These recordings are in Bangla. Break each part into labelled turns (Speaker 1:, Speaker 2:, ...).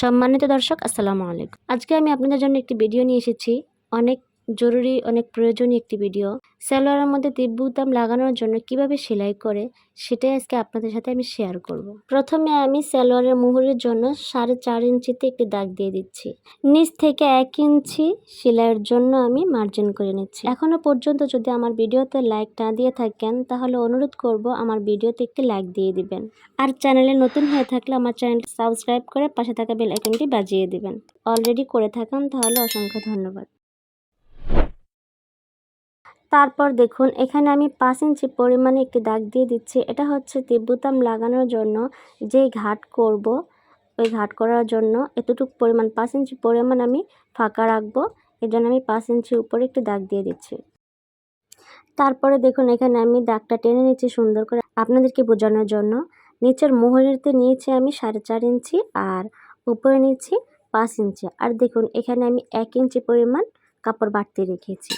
Speaker 1: সম্মানিত দর্শক আসসালামু আলাইকুম। আজকে আমি আপনাদের জন্য একটি ভিডিও নিয়ে এসেছি। অনেক জরুরি অনেক প্রয়োজনীয় একটি ভিডিও সালোয়ারের মধ্যে তিব্বুতাম লাগানোর জন্য কীভাবে সেলাই করে, সেটাই আজকে আপনাদের সাথে আমি শেয়ার করব। প্রথমে আমি সালোয়ারের মুহুরের জন্য সাড়ে চার ইঞ্চিতে একটি দাগ দিয়ে দিচ্ছি। নিচ থেকে এক ইঞ্চি সেলাইয়ের জন্য আমি মার্জিন করে নিচ্ছি। এখনও পর্যন্ত যদি আমার ভিডিওতে লাইক না দিয়ে থাকেন, তাহলে অনুরোধ করব আমার ভিডিওতে একটি লাইক দিয়ে দিবেন। আর চ্যানেলে নতুন হয়ে থাকলে আমার চ্যানেলটি সাবস্ক্রাইব করে পাশে থাকা বেল আইকনটি বাজিয়ে দিবেন। অলরেডি করে থাকেন, তাহলে অসংখ্য ধন্যবাদ। তারপর দেখুন, এখানে আমি পাঁচ ইঞ্চি পরিমাণে একটি দাগ দিয়ে দিচ্ছি। এটা হচ্ছে তিব্বুতাম লাগানোর জন্য যেই ঘাট করব, ওই ঘাট করার জন্য এতটুকু পরিমাণ, পাঁচ ইঞ্চি পরিমাণ আমি ফাঁকা রাখব। এর জন্য আমি পাঁচ ইঞ্চি উপরে একটি দাগ দিয়ে দিচ্ছি। তারপরে দেখুন, এখানে আমি দাগটা টেনে নিচ্ছি সুন্দর করে আপনাদেরকে বোঝানোর জন্য। নিচের মোহরিতে নিয়েছি আমি সাড়ে চার ইঞ্চি আর উপরে নিচ্ছি পাঁচ ইঞ্চি। আর দেখুন, এখানে আমি এক ইঞ্চি পরিমাণ কাপড় বাড়তি রেখেছি।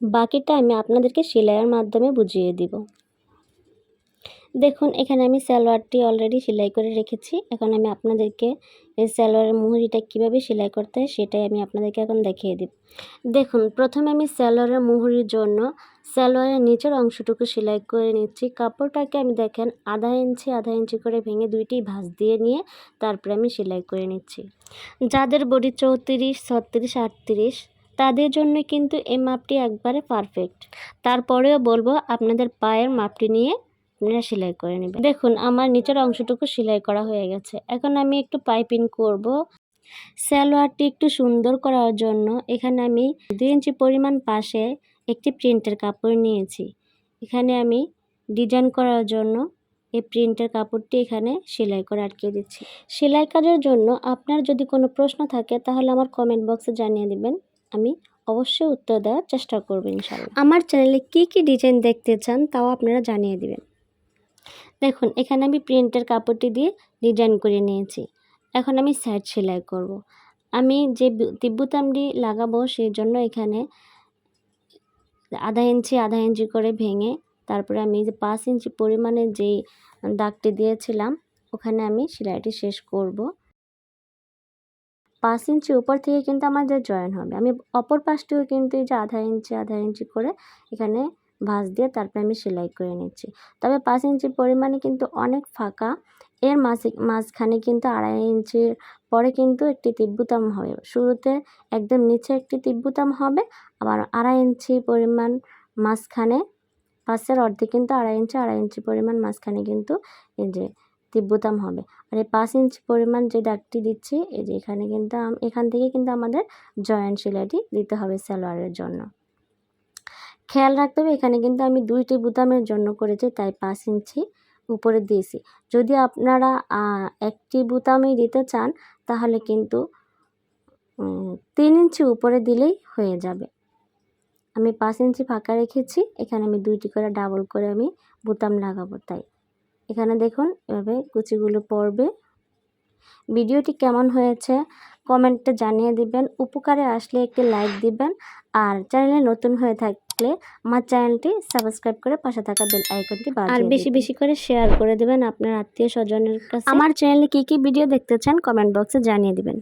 Speaker 1: বাকিটা আমি আপনাদেরকে সেলাইয়ের মাধ্যমে বুঝিয়ে দিব। দেখুন, এখানে আমি সালোয়ারটি অলরেডি সেলাই করে রেখেছি। এখন আমি আপনাদেরকে এই সালোয়ারের মুহুরিটা কীভাবে সেলাই করতে হয় সেটাই আমি আপনাদেরকে এখন দেখিয়ে দিব। দেখুন, প্রথমে আমি সালোয়ারের মুহুরির জন্য সালোয়ারের নিচের অংশটুকু সেলাই করে নিচ্ছি। কাপড়টাকে আমি দেখেন আধা ইঞ্চি আধা ইঞ্চি করে ভেঙে দুইটি ভাঁজ দিয়ে নিয়ে তারপরে আমি সেলাই করে নিচ্ছি। যাদের বডি চৌত্রিশ, ছত্রিশ, আটত্রিশ তাদের জন্য কিন্তু এই মাপটি একবারে পারফেক্ট তারপরেও বলব, আপনাদের পায়ের মাপটি নিয়ে আপনারা সেলাই করে নেবেন। দেখুন, আমার নিচের অংশটুকু সেলাই করা হয়ে গেছে। এখন আমি একটু পাইপিং করব। সালোয়ারটি একটু সুন্দর করার জন্য এখানে আমি দুই ইঞ্চি পরিমাণ পাশে একটি প্রিন্টের কাপড় নিয়েছি। এখানে আমি ডিজাইন করার জন্য এই প্রিন্টের কাপড়টি এখানে সেলাই করে আটকে দিচ্ছি। সেলাই কাজের জন্য আপনার যদি কোনো প্রশ্ন থাকে, তাহলে আমার কমেন্ট বক্সে জানিয়ে দিবেন। আমি অবশ্যই উত্তর দেওয়ার চেষ্টা করব ইনশাল্লাহ আমার চ্যানেলে কি কি ডিজাইন দেখতে চান তাও আপনারা জানিয়ে দিবেন। দেখুন, এখানে আমি প্রিন্টের কাপড়টি দিয়ে ডিজাইন করে নিয়েছি। এখন আমি সাইড সেলাই করব। আমি যে তিব্বুতামটি লাগাবো সেই জন্য এখানে আধা ইঞ্চি আধা ইঞ্চি করে ভেঙে তারপরে আমি যে পাঁচ ইঞ্চি পরিমাণে যেই দাগটি দিয়েছিলাম, ওখানে আমি সেলাইটি শেষ করব। পাঁচ ইঞ্চি উপর থেকে কিন্তু আমাদের জয়েন হবে। আমি অপর পাশটিও কিন্তু এই যে আধা ইঞ্চি আধা ইঞ্চি করে এখানে ভাঁজ দিয়ে তারপরে আমি সেলাই করে নিচ্ছি। তবে পাঁচ ইঞ্চি পরিমাণে কিন্তু অনেক ফাঁকা। এর মাঝে, মাঝখানে কিন্তু আড়াই ইঞ্চির পরে কিন্তু একটি তিব্বুতাম হবে। শুরুতে একদম নিচে একটি তিব্বুতাম হবে, আবার আড়াই ইঞ্চি পরিমাণ মাঝখানে, পাশের অর্ধেক কিন্তু আড়াই ইঞ্চি আড়াই ইঞ্চি পরিমাণ মাঝখানে কিন্তু এই যে তিব্বুতাম হবে। আর এই পাঁচ ইঞ্চি পরিমাণ যে দাগটি দিচ্ছি, এই যে এখানে কিন্তু এখান থেকে কিন্তু আমাদের জয়েন্ট সেলাইটি দিতে হবে সালোয়ারের জন্য। খেয়াল রাখতে হবে, এখানে কিন্তু আমি দুইটি বুতামের জন্য করেছি, তাই পাঁচ ইঞ্চি উপরে দিয়েছি। যদি আপনারা একটি বুতামই দিতে চান, তাহলে কিন্তু তিন ইঞ্চি উপরে দিলেই হয়ে যাবে। আমি পাঁচ ইঞ্চি ফাঁকা রেখেছি, এখানে আমি দুইটি করে ডাবল করে আমি বুতাম লাগাবো, তাই। এখানে দেখুন এভাবে কুচিগুলো পড়বে। ভিডিওটি কেমন হয়েছে কমেন্টে জানিয়ে দিবেন। উপকারে আসলে একটি লাইক দিবেন। আর চ্যানেলে নতুন হয়ে থাকলে আমার চ্যানেলটি সাবস্ক্রাইব করে পাশে থাকা বেল আইকনটি আর বেশি বেশি করে শেয়ার করে দিবেন আপনার আত্মীয় স্বজনের কাছে। আমার চ্যানেলে কি কি ভিডিও দেখতে চান কমেন্ট বক্সে জানিয়ে দিবেন।